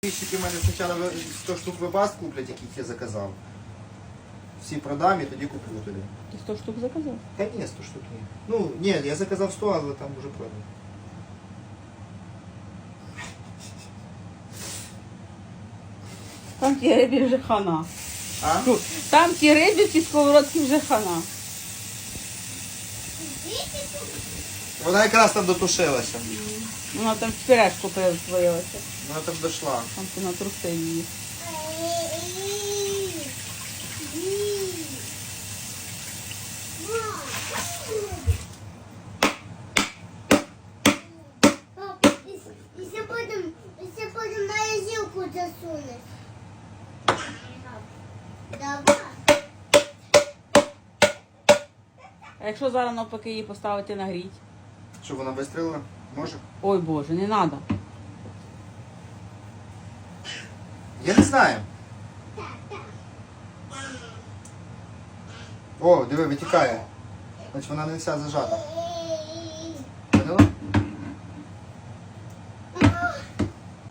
Підписчики в мене спочатку ви- 100 штук вибас куплять, яких я заказав. Всі продам і тоді куплю тобі. Ти 100 штук заказав? Та ні, 100 штук ні. Ну, ні, я заказав 100, але там вже продано. Там ті рибі вже хана. А? Там ті рибі, ті сковородки вже хана. Вона якраз там дотушилася. Вона там в пюрешку перетворилася. Вона там дійшла. Там ти натрусив її. А якщо зараз навпаки її поставити на гріть? Щоб вона вистрілила? Може? Ой Боже, не треба. Я не знаю. О, диви, витікає. Значить вона не вся зажата.